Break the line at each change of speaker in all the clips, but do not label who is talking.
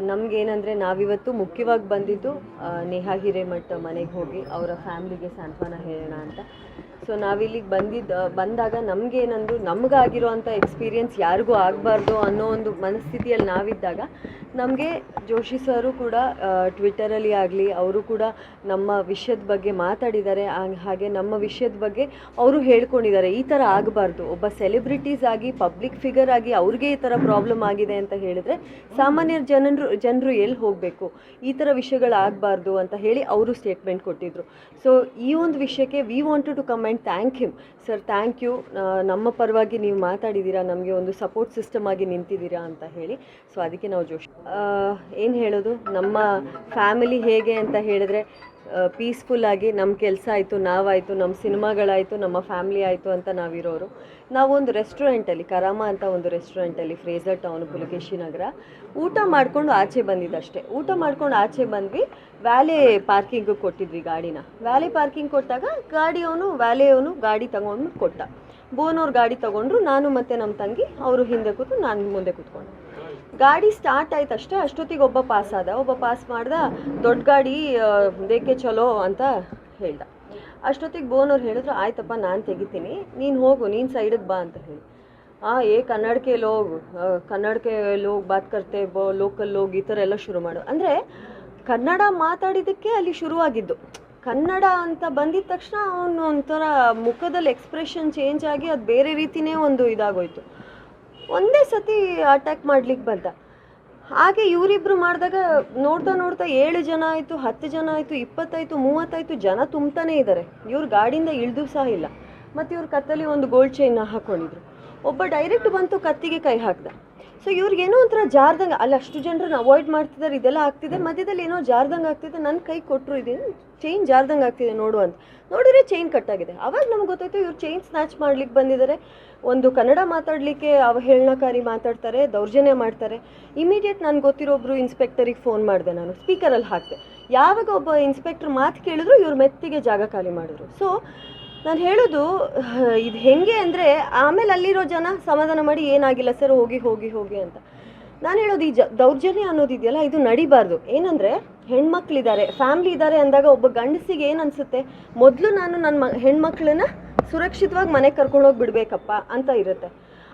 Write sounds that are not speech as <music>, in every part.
ನಮಗೇನಂದರೆ ನಾವಿವತ್ತು ಮುಖ್ಯವಾಗಿ ಬಂದಿದ್ದು ನೇಹಾ ಹಿರೇಮಠ ಮನೆಗೆ ಹೋಗಿ ಅವರ ಫ್ಯಾಮ್ಲಿಗೆ ಸಾಂತ್ವನ ಹೇಳೋಣ ಅಂತ. ಸೊ ನಾವಿಲ್ಲಿಗೆ ಬಂದಿದ್ದು, ಬಂದಾಗ ನಮಗೇನಂದು ನಮಗಾಗಿರೋವಂಥ ಎಕ್ಸ್ಪೀರಿಯನ್ಸ್ ಯಾರಿಗೂ ಆಗಬಾರ್ದು ಅನ್ನೋ ಒಂದು ಮನಸ್ಥಿತಿಯಲ್ಲಿ ನಾವಿದ್ದಾಗ ನಮಗೆ ಜೋಶಿ ಸರು ಕೂಡ ಟ್ವಿಟ್ಟರಲ್ಲಿ ಆಗಲಿ, ಅವರು ಕೂಡ ನಮ್ಮ ವಿಷಯದ ಬಗ್ಗೆ ಮಾತಾಡಿದ್ದಾರೆ. ಹಾಗೆ ನಮ್ಮ ವಿಷಯದ ಬಗ್ಗೆ ಅವರು ಹೇಳ್ಕೊಂಡಿದ್ದಾರೆ. ಈ ಥರ ಆಗಬಾರ್ದು. ಒಬ್ಬ ಸೆಲೆಬ್ರಿಟೀಸ್ ಆಗಿ ಪಬ್ಲಿಕ್ ಫಿಗರ್ ಆಗಿ ಅವ್ರಿಗೆ ಈ ಥರ ಪ್ರಾಬ್ಲಮ್ ಆಗಿದೆ ಅಂತ ಹೇಳಿದ್ರೆ ಸಾಮಾನ್ಯ ಜನರು ಜನರು ಎಲ್ಲಿ ಹೋಗಬೇಕು? ಈ ಥರ ವಿಷಯಗಳಾಗಬಾರ್ದು ಅಂತ ಹೇಳಿ ಅವರು ಸ್ಟೇಟ್ಮೆಂಟ್ ಕೊಟ್ಟಿದ್ರು. ಸೊ ಈ ಒಂದು ವಿಷಯಕ್ಕೆ we wanted to come and thank him sir thank you ನಮ್ಮ ಪರವಾಗಿ ನೀವು ಮಾತಾಡಿದ್ದೀರಾ ನಮಗೆ ಒಂದು ಸಪೋರ್ಟ್ ಸಿಸ್ಟಮ್ ಆಗಿ ನಿಂತಿದ್ದೀರಾ ಅಂತ ಹೇಳಿ. ಸೊ ಅದಕ್ಕೆ ನಾವು ಜೋಶ್ ಏನು ಹೇಳೋದು? ನಮ್ಮ ಫ್ಯಾಮಿಲಿ ಹೇಗೆ ಅಂತ ಹೇಳಿದ್ರೆ ಪೀಸ್ಫುಲ್ ಆಗಿ ನಮ್ಮ ಕೆಲಸ ಆಯಿತು, ನಾವಾಯಿತು ನಮ್ಮ ಸಿನಿಮಾಗಳಾಯಿತು, ನಮ್ಮ ಫ್ಯಾಮಿಲಿ ಆಯಿತು ಅಂತ ನಾವಿರೋರು. ನಾವೊಂದು ರೆಸ್ಟೋರೆಂಟಲ್ಲಿ ಕರಾಮ ಅಂತ ಒಂದು ರೆಸ್ಟೋರೆಂಟಲ್ಲಿ ಫ್ರೇಜರ್ ಟೌನ್ ಪುಲಕೇಶಿ ನಗರ, ಊಟ ಮಾಡಿಕೊಂಡು ಆಚೆ ಬಂದಿದ್ದಷ್ಟೇ. ಊಟ ಮಾಡ್ಕೊಂಡು ಆಚೆ ಬಂದ್ವಿ ವ್ಯಾಲೆ ಪಾರ್ಕಿಂಗು ಕೊಟ್ಟಿದ್ವಿ ಗಾಡಿನ. ವ್ಯಾಲೆ ಪಾರ್ಕಿಂಗ್ ಕೊಟ್ಟಾಗ ಗಾಡಿಯವನು ವ್ಯಾಲೆಯವನು ಗಾಡಿ ತಗೊಂಡು ಕೊಟ್ಟ. ಬೋನವ್ರು ಗಾಡಿ ತಗೊಂಡ್ರು, ನಾನು ಮತ್ತು ನಮ್ಮ ತಂಗಿ, ಅವರು ಹಿಂದೆ ಕೂತು ನಾನು ಮುಂದೆ ಕೂತ್ಕೊಂಡೆ ಗಾಡಿ ಸ್ಟಾರ್ಟ್ ಆಯ್ತು ಅಷ್ಟೇ, ಅಷ್ಟೊತ್ತಿಗೆ ಒಬ್ಬ ಪಾಸ್ ಆದ. ಒಬ್ಬ ಪಾಸ್ ಮಾಡ್ದ, ದೊಡ್ಡ ಗಾಡಿ ದೇಕೆ ಚಲೋ ಅಂತ ಹೇಳ್ದ. ಅಷ್ಟೊತ್ತಿಗೆ ಬೋನವ್ರು ಹೇಳಿದ್ರು, ಆಯ್ತಪ್ಪ, ನಾನು ತೆಗಿತೀನಿ. ನೀನು ಹೋಗು, ನೀನು ಸೈಡಿಗೆ ಬಾ ಅಂತ ಹೇಳಿ. ಆ, ಏ ಕನ್ನಡಕ್ಕೆ ಲೋಗ್ ಹೋಗಿ. ಕನ್ನಡ ಕೆ ಲೋಗ್ ಬಾತ್ ಕರ್ತೆ, ಬೋ ಲೋಕಲ್ ಲೋಗ್ ಈ ಥರ ಎಲ್ಲ ಶುರು ಮಾಡು. ಅಂದರೆ ಕನ್ನಡ ಮಾತಾಡಿದ್ದಕ್ಕೆ ಅಲ್ಲಿ ಶುರುವಾಗಿದ್ದು. ಕನ್ನಡ ಅಂತ ಬಂದಿದ ತಕ್ಷಣ ಅವನು ಒಂಥರ ಮುಖದಲ್ಲಿ ಎಕ್ಸ್ಪ್ರೆಷನ್ ಚೇಂಜ್ ಆಗಿ ಅದು ಬೇರೆ ರೀತಿನೇ ಒಂದು ಇದಾಗೋಯ್ತು. ಒಂದೇ ಸತಿ ಅಟ್ಯಾಕ್ ಮಾಡ್ಲಿಕ್ಕೆ ಬಂದ. ಹಾಗೆ ಇವರಿಬ್ರು ಮಾಡಿದಾಗ ನೋಡ್ತಾ ನೋಡ್ತಾ ಏಳು ಜನ ಆಯಿತು, ಹತ್ತು ಜನ ಆಯಿತು, ಇಪ್ಪತ್ತಾಯಿತು, ಮೂವತ್ತಾಯಿತು ಜನ ತುಂಬ್ತಾನೇ ಇದ್ದಾರೆ ಇವ್ರು ಗಾಡಿಯಿಂದ ಇಳಿದು ಸಹ ಇಲ್ಲ. ಮತ್ತು ಇವ್ರ ಕತ್ತಲ್ಲಿ ಒಂದು ಗೋಲ್ಡ್ ಚೈನ್ ಹಾಕ್ಕೊಂಡಿದ್ರು ಒಬ್ಬ ಡೈರೆಕ್ಟ್ ಬಂತು ಕತ್ತಿಗೆ ಕೈ ಹಾಕ್ದ. ಸೊ ಇವ್ರಿಗೆ ಏನೋ ಒಂಥರ ಜಾರ್ದಂಗೆ, ಅಲ್ಲಿ ಅಷ್ಟು ಜನರನ್ನ ಅವಾಯ್ಡ್ ಮಾಡ್ತಿದ್ದಾರೆ ಇದೆಲ್ಲ ಆಗ್ತಿದೆ. ಮಧ್ಯದಲ್ಲಿ ಏನೋ ಜಾರ್ದಂಗೆ ಆಗ್ತಿದೆ ನನ್ನ ಕೈ ಕೊಟ್ಟರು ಇದೇನು ಚೈನ್ ಜಾರ್ದಂಗೆ ಆಗ್ತಿದೆ ನೋಡು ಅಂತ. ನೋಡಿದ್ರೆ ಚೈನ್ ಕಟ್ಟಾಗಿದೆ ಅವಾಗ ನಮ್ಗೆ ಗೊತ್ತಾಯ್ತು, ಇವ್ರು ಚೈನ್ ಸ್ನ್ಯಾಚ್ ಮಾಡ್ಲಿಕ್ಕೆ ಬಂದಿದ್ದಾರೆ ಒಂದು ಕನ್ನಡ ಮಾತಾಡಲಿಕ್ಕೆ ಅವಹೇಳನಕಾರಿ ಮಾತಾಡ್ತಾರೆ, ದೌರ್ಜನ್ಯ ಮಾಡ್ತಾರೆ. ಇಮಿಡಿಯೇಟ್ ನಾನು ಗೊತ್ತಿರೋ ಒಬ್ರು ಇನ್ಸ್ಪೆಕ್ಟರಿಗೆ ಫೋನ್ ಮಾಡಿದೆ ನಾನು. ಸ್ಪೀಕರಲ್ಲಿ ಹಾಕಿದೆ. ಯಾವಾಗ ಒಬ್ಬ ಇನ್ಸ್ಪೆಕ್ಟರ್ ಮಾತು ಕೇಳಿದ್ರು, ಇವ್ರು ಮೆತ್ತಿಗೆ ಜಾಗ ಖಾಲಿ ಮಾಡಿದ್ರು. ಸೊ ನಾನು ಹೇಳೋದು ಇದು ಹೆಂಗೆ ಅಂದರೆ ಆಮೇಲೆ ಅಲ್ಲಿರೋ ಜನ ಸಮಾಧಾನ ಮಾಡಿ ಏನಾಗಿಲ್ಲ, ಸರ್ ಹೋಗಿ ಹೋಗಿ ಹೋಗಿ ಅಂತ. ನಾನು ಹೇಳೋದು ಈ ಜ, ದೌರ್ಜನ್ಯ ಅನ್ನೋದಿದೆಯಲ್ಲ ಇದು ನಡಿಬಾರ್ದು. ಏನಂದರೆ ಹೆಣ್ಮಕ್ಳಿದ್ದಾರೆ, ಫ್ಯಾಮ್ಲಿ ಇದ್ದಾರೆ ಅಂದಾಗ ಒಬ್ಬ ಗಂಡಸಿಗೆ ಏನು ಅನಿಸುತ್ತೆ? ಮೊದಲು ನಾನು ನನ್ನ ಮ, ಹೆಣ್ಮಕ್ಳನ್ನ ಸುರಕ್ಷಿತವಾಗಿ ಮನೆಗೆ ಕರ್ಕೊಂಡೋಗಿ ಬಿಡಬೇಕಪ್ಪ ಅಂತ ಇರುತ್ತೆ.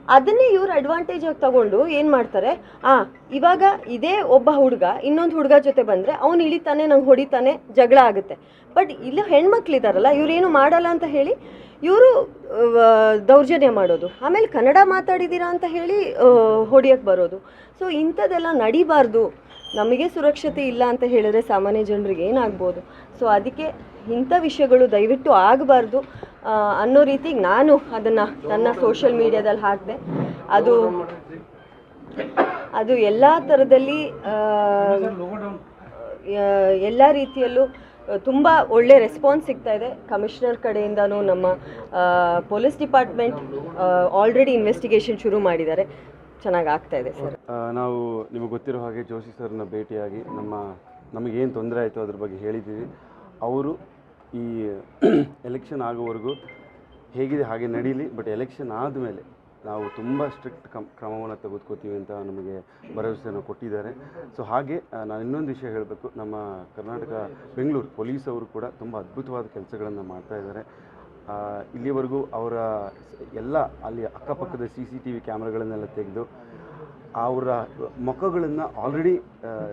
ಅದನ್ನೇ ಇವ್ರು ಅಡ್ವಾಂಟೇಜ್ ಆಗಿ ತಗೊಂಡು ಏನು ಮಾಡ್ತಾರೆ? ಆ, ಇವಾಗ ಇದೇ ಒಬ್ಬ ಹುಡುಗ, ಇನ್ನೊಂದು ಹುಡುಗ ಜೊತೆ ಬಂದರೆ ಅವ್ನು ಇಳಿತಾನೆ, ನಂಗೆ ಹೊಡಿತಾನೆ, ಜಗಳ ಆಗುತ್ತೆ. ಬಟ್ ಇಲ್ಲಿ ಹೆಣ್ಮಕ್ಳಿದಾರಲ್ಲ ಇವ್ರೇನು ಮಾಡಲ್ಲ ಅಂತ ಹೇಳಿ ಇವರು ದೌರ್ಜನ್ಯ ಮಾಡೋದು. ಆಮೇಲೆ ಕನ್ನಡ ಮಾತಾಡಿದ್ದೀರಾ ಅಂತ ಹೇಳಿ ಹೊಡಿಯೋಕ್ಕೆ ಬರೋದು. ಸೊ ಇಂಥದ್ದೆಲ್ಲ ನಡಿಬಾರ್ದು. ನಮಗೆ ಸುರಕ್ಷತೆ ಇಲ್ಲ ಅಂತ ಹೇಳಿದ್ರೆ ಸಾಮಾನ್ಯ ಜನರಿಗೆ ಏನಾಗ್ಬೋದು? ಸೊ ಅದಕ್ಕೆ ಇಂಥ ವಿಷಯಗಳು ದಯವಿಟ್ಟು ಆಗಬಾರ್ದು. ಅನ್ನೋ ರೀತಿಗೆ ನಾನು ಅದನ್ನು ನನ್ನ ಸೋಷಿಯಲ್ ಮೀಡಿಯಾದಲ್ಲಿ ಹಾಕಿದೆ. ಅದು ಅದು ಎಲ್ಲ ಥರದಲ್ಲಿ ಎಲ್ಲ ರೀತಿಯಲ್ಲೂ ತುಂಬ ಒಳ್ಳೆ ರೆಸ್ಪಾನ್ಸ್ ಸಿಗ್ತಾ ಇದೆ. ಕಮಿಷನರ್ ಕಡೆಯಿಂದನೂ ನಮ್ಮ ಪೊಲೀಸ್ ಡಿಪಾರ್ಟ್ಮೆಂಟ್ ಆಲ್ರೆಡಿ ಇನ್ವೆಸ್ಟಿಗೇಷನ್ ಶುರು ಮಾಡಿದ್ದಾರೆ. ಚೆನ್ನಾಗಿ ಆಗ್ತಾ ಇದೆ ಸರ್.
ನಾವು ನಿಮಗೆ ಗೊತ್ತಿರೋ ಹಾಗೆ ಜೋಶಿ ಸರ್ನ ಭೇಟಿಯಾಗಿ ನಮ್ಮ ನಮಗೇನು ತೊಂದರೆ ಆಯಿತು ಅದ್ರ ಬಗ್ಗೆ ಹೇಳಿದ್ದೀವಿ. ಅವರು ಈ <clears throat> ಎಲೆಕ್ಷನ್ ಆಗೋವರೆಗೂ ಹೇಗಿದೆ, ಹಾಗೆ ನಡೀಲಿ ಬಟ್ ಎಲೆಕ್ಷನ್ ಆದಮೇಲೆ ನಾವು ತುಂಬ ಸ್ಟ್ರಿಕ್ಟ್ ಕಮ್ ಕ್ರಮವನ್ನು ತೆಗೆದುಕೋತೀವಿ ಅಂತ ನಮಗೆ ಭರವಸೆಯನ್ನು ಕೊಟ್ಟಿದ್ದಾರೆ. ಸೊ ಹಾಗೆ ನಾನು ಇನ್ನೊಂದು ವಿಷಯ ಹೇಳಬೇಕು. ನಮ್ಮ ಕರ್ನಾಟಕ, ಬೆಂಗಳೂರು ಪೊಲೀಸ್ ಅವರು ಕೂಡ ತುಂಬ ಅದ್ಭುತವಾದ ಕೆಲಸಗಳನ್ನು ಮಾಡ್ತಾ ಇದ್ದಾರೆ. ಇಲ್ಲಿವರೆಗೂ ಅವರ ಎಲ್ಲ, ಅಲ್ಲಿ ಅಕ್ಕಪಕ್ಕದ ಸಿ ಸಿ ಟಿ ವಿ ಕ್ಯಾಮ್ರಾಗಳನ್ನೆಲ್ಲ ತೆಗೆದು ಅವರ ಮುಖಗಳನ್ನು ಆಲ್ರೆಡಿ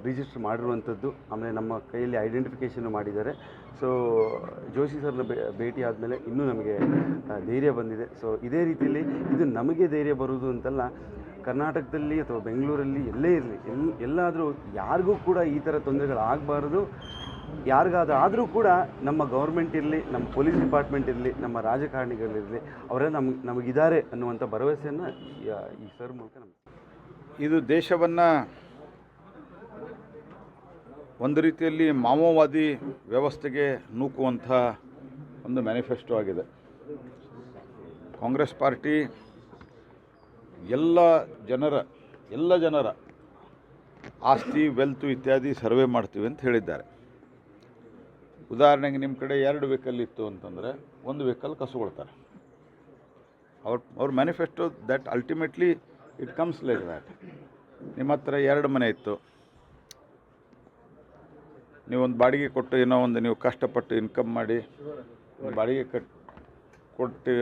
ರಿಜಿಸ್ಟರ್ ಮಾಡಿರುವಂಥದ್ದು. ಆಮೇಲೆ ನಮ್ಮ ಕೈಯಲ್ಲಿ ಐಡೆಂಟಿಫಿಕೇಷನ್ ಮಾಡಿದ್ದಾರೆ. ಸೊ ಜೋಶಿ ಸರ್ನ ಭೇಟಿ ಆದಮೇಲೆ ಇನ್ನೂ ನಮಗೆ ಧೈರ್ಯ ಬಂದಿದೆ. ಸೊ ಇದೇ ರೀತಿಯಲ್ಲಿ ಇದು ನಮಗೆ ಧೈರ್ಯ ಬರುವುದು ಅಂತಲ್ಲ, ಕರ್ನಾಟಕದಲ್ಲಿ ಅಥವಾ ಬೆಂಗಳೂರಲ್ಲಿ ಎಲ್ಲೇ ಇರಲಿ, ಎಲ್, ಎಲ್ಲಾದರೂ ಯಾರಿಗೂ ಕೂಡ ಈ ಥರ ತೊಂದರೆಗಳಾಗಬಾರ್ದು. ಯಾರಿಗಾದ್ರೂ ಕೂಡ ನಮ್ಮ ಗೌರ್ಮೆಂಟ್ ಇರಲಿ, ನಮ್ಮ ಪೊಲೀಸ್ ಡಿಪಾರ್ಟ್ಮೆಂಟ್ ಇರಲಿ, ನಮ್ಮ ರಾಜಕಾರಣಿಗಳಿರಲಿ ಅವರೇ ನಮ್ಗೆ ನಮಗಿದ್ದಾರೆ ಅನ್ನುವಂಥ ಭರವಸೆಯನ್ನು ಈ ಸರ್ ಮೂಲಕ ನಮ್ಗೆ
ಇದು ದೇಶವನ್ನು ಒಂದು ರೀತಿಯಲ್ಲಿ ಮಾವೋವಾದಿ ವ್ಯವಸ್ಥೆಗೆ ನೂಕುವಂಥ ಒಂದು ಮ್ಯಾನಿಫೆಸ್ಟೋ ಆಗಿದೆ. ಕಾಂಗ್ರೆಸ್ ಪಾರ್ಟಿ ಎಲ್ಲ ಜನರ ಎಲ್ಲ ಜನರ ಆಸ್ತಿ, ವೆಲ್ತು ಇತ್ಯಾದಿ ಸರ್ವೆ ಮಾಡ್ತೀವಿ ಅಂತ ಹೇಳಿದ್ದಾರೆ. ಉದಾಹರಣೆಗೆ ನಿಮ್ಮ ಕಡೆ ಎರಡು ವೆಹಿಕಲ್ ಇತ್ತು ಅಂತಂದರೆ ಒಂದು ವೆಹಿಕಲ್ ಕಸುಗೊಳ್ತಾರೆ. ಅವ್ರ ಅವ್ರ manifesto that ultimately it comes like that ನಿಮ್ಮ ಹತ್ರ ಎರಡು ಮನೆ ಇತ್ತು. ನೀವೊಂದು ಬಾಡಿಗೆ ಕೊಟ್ಟು ಏನೋ ಒಂದು ನೀವು ಕಷ್ಟಪಟ್ಟು ಇನ್ಕಮ್ ಮಾಡಿ ಬಾಡಿಗೆ ಕಟ್, ಕೊಟ್ಟು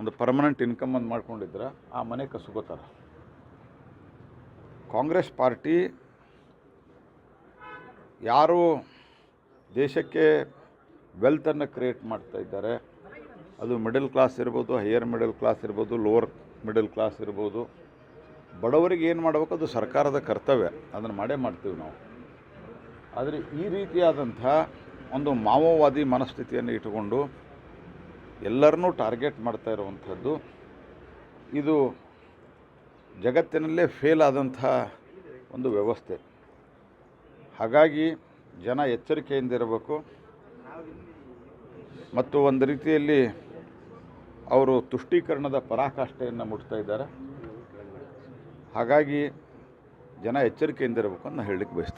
ಒಂದು ಪರ್ಮನೆಂಟ್ ಇನ್ಕಮ್ ಅಂತ ಮಾಡ್ಕೊಂಡಿದ್ರೆ, ಆ ಮನೆ ಕಸ್ಕೋತಾರೆ. ಕಾಂಗ್ರೆಸ್ ಪಾರ್ಟಿ ಯಾರು ದೇಶಕ್ಕೆ ವೆಲ್ತನ್ನು ಕ್ರಿಯೇಟ್ ಮಾಡ್ತಾ ಇದ್ದಾರೆ. ಅದು ಮಿಡಲ್ ಕ್ಲಾಸ್ ಇರ್ಬೋದು ಹೈಯರ್ ಮಿಡಲ್ ಕ್ಲಾಸ್ ಇರ್ಬೋದು ಲೋವರ್ ಮಿಡಲ್ ಕ್ಲಾಸ್ ಇರ್ಬೋದು. ಬಡವರಿಗೆ ಏನು ಮಾಡಬೇಕು? ಅದು ಸರ್ಕಾರದ ಕರ್ತವ್ಯ. ಅದನ್ನು ಮಾಡೇ ಮಾಡ್ತೀವಿ ನಾವು. ಆದರೆ ಈ ರೀತಿಯಾದಂಥ ಒಂದು ಮಾವೋವಾದಿ ಮನಸ್ಥಿತಿಯನ್ನು ಇಟ್ಟುಕೊಂಡು ಎಲ್ಲರನ್ನೂ ಟಾರ್ಗೆಟ್ ಮಾಡ್ತಾ ಇರುವಂಥದ್ದು, ಇದು ಜಗತ್ತಿನಲ್ಲೇ ಫೇಲ್ ಆದಂಥ ಒಂದು ವ್ಯವಸ್ಥೆ. ಹಾಗಾಗಿ ಜನ ಎಚ್ಚರಿಕೆಯಿಂದಿರಬೇಕು ಮತ್ತು ಒಂದು ರೀತಿಯಲ್ಲಿ ಅವರು ತುಷ್ಟೀಕರಣದ ಪರಾಕಾಷ್ಠೆಯನ್ನು ಮುಟ್ತಾ ಇದ್ದಾರೆ. ಹಾಗಾಗಿ ಜನ ಎಚ್ಚರಿಕೆಯಿಂದಿರಬೇಕು ಅಂತ ನಾನು ಹೇಳಲಿಕ್ಕೆ ಬಯಸ್ತೇನೆ.